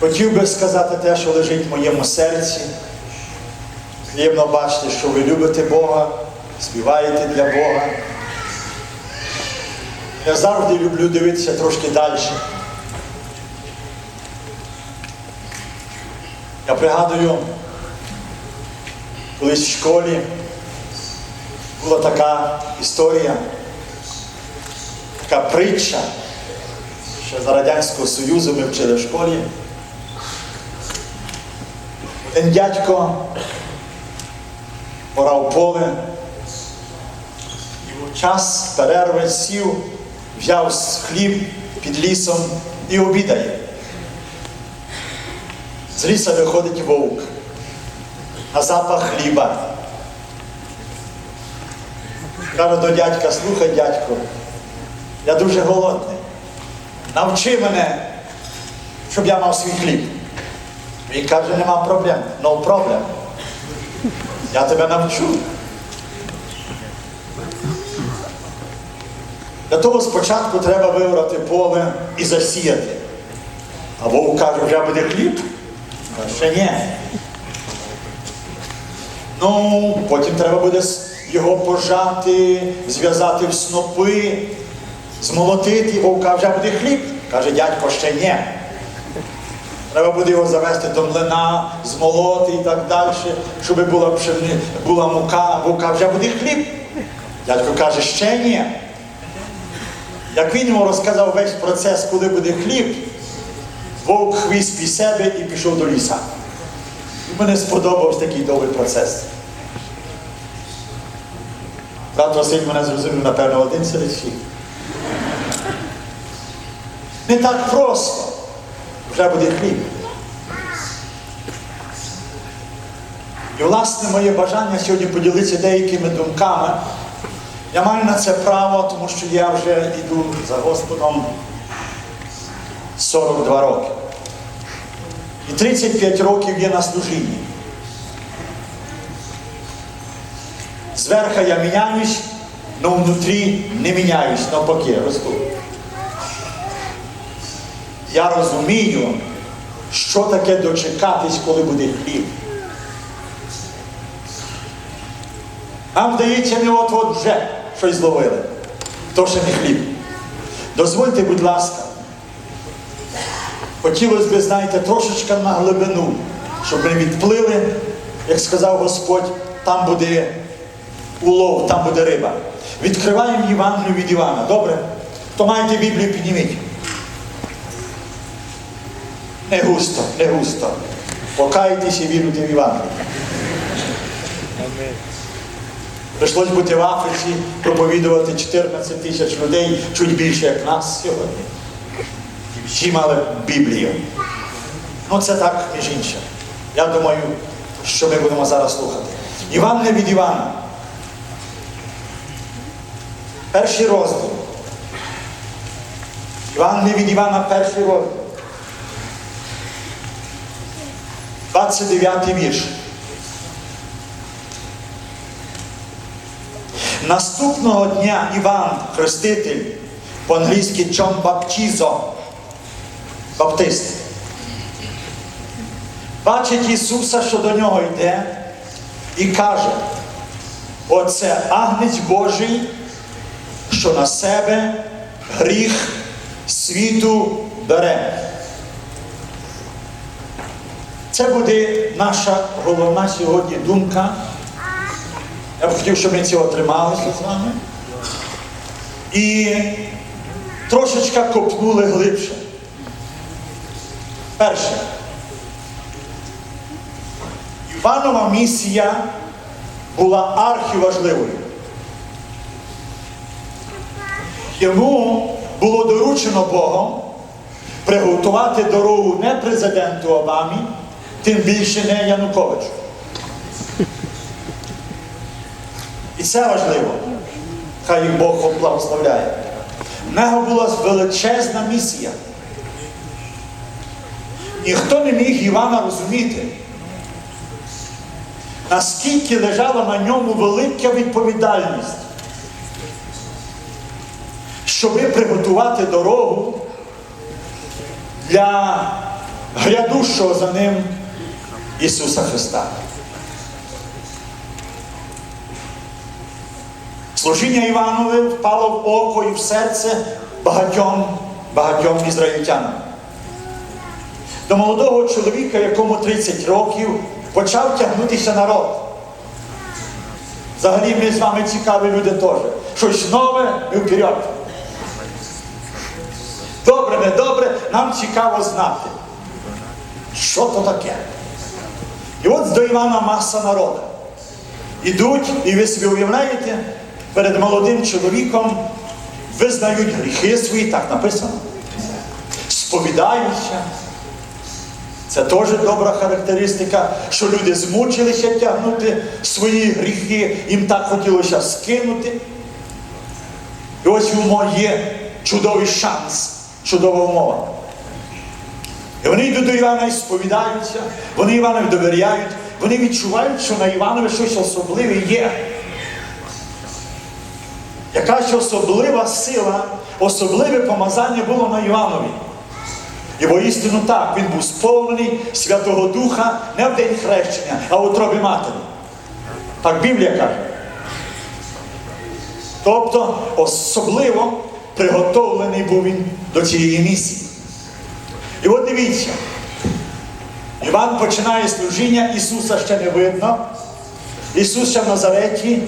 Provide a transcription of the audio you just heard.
Хотів би сказати те, що лежить в моєму серці. Приємно бачити, що ви любите Бога, співаєте для Бога. Я завжди люблю дивитися трошки далі. Я пригадую, колись в школі була така історія, така притча, ще за Радянського Союзу ми вчили в школі. Один дядько порав поле, і час перерви сів, взяв хліб під лісом і обідає. З ліса виходить вовк на запах хліба. Каже до дядька, слухай, дядько, я дуже голодний. Навчи мене, щоб я мав свій хліб. Він каже, нема проблем. No problem. Я тебе навчу. Для того спочатку треба вибрати поле і засіяти. А Бог каже, вже буде хліб? А ще ні. Ну, потім треба буде його пожати, зв'язати в снопи, змолотити, Бог каже, вже буде хліб. Каже, дядько, ще ні. Треба буде його завести до млина, змолоти і так далі, щоб була, пшени, була мука, каже, вже буде хліб. Дядько каже, ще ні. Як він йому розказав весь процес, коли буде хліб, вовк хвіст під себе і пішов до ліса. Мені сподобався такий довгий процес. Брат Василь мене зрозумів, напевно, один серед всіх. Не так просто. Вже буде хліб. І власне моє бажання сьогодні поділитися деякими думками. Я маю на це право, тому що я вже йду за Господом 42 роки. І 35 років є на служінні. Зверха я міняюсь, але внутрі не міняюсь, навпаки, росту. Я розумію, що таке дочекатись, коли буде хліб. Нам здається, ми от-от вже щось зловили. То ще не хліб. Дозвольте, будь ласка. Хотілося б, знаєте, трошечки на глибину, щоб ми відплили, як сказав Господь, там буде улов, там буде риба. Відкриваємо Євангелію від Івана. Добре? Хто маєте Біблію, підніміть. Не густо, не густо. Покайтеся і віруйте в Євангелію. Прийшлось бути в Африці, проповідувати 14 тисяч людей, чуть більше, як нас сьогодні. Всі мали Біблію. Ну це так, між іншим. Я думаю, що ми будемо зараз слухати. Іван від Івана. Перший розділ. Іван від Івана, перший розділ. 29 вірш. Наступного дня Іван, Хреститель, по-англійськи Джон Баптізо, Баптист, бачить Ісуса, що до нього йде, і каже, оце агнець Божий, що на себе гріх світу бере. Це буде наша головна сьогодні думка. Я б хотів, щоб ми цього трималися з вами. І трошечка копнули глибше. Перше. Іванова місія була архіважливою. Йому було доручено Богом приготувати дорогу не президенту Обамі, тим більше не Януковичу. І це важливо. Хай їх Бог благословляє. В нього була величезна місія. Ніхто не міг Івана розуміти, наскільки лежала на ньому велика відповідальність, щоби приготувати дорогу для грядущого за ним Ісуса Христа. Служіння Іванове впало в око і в серце багатьом, багатьом ізраїльтянам. До молодого чоловіка, якому 30 років, почав тягнутися народ. Взагалі ми з вами цікаві люди теж. Щось нове і вперед. Добре, не добре, нам цікаво знати, що то таке. І от до Івана маса народу. Ідуть, і ви собі уявляєте, перед молодим чоловіком визнають гріхи свої, так написано. Сповідаються. Це теж добра характеристика, що люди змучилися тягнути свої гріхи, їм так хотілося скинути. І ось умов є чудовий шанс, чудова умова. І вони йдуть до Івана і сповідаються, вони Іванові довіряють, вони відчувають, що на Іванові щось особливе є. Якась особлива сила, особливе помазання було на Іванові. І воістину так, він був сповнений Святого Духа не в день хрещення, а в утробі матері. Так Біблія каже. Тобто особливо приготовлений був він до цієї місії. І от дивіться, Іван починає служіння, Ісуса ще не видно. Ісус ще в Назареті,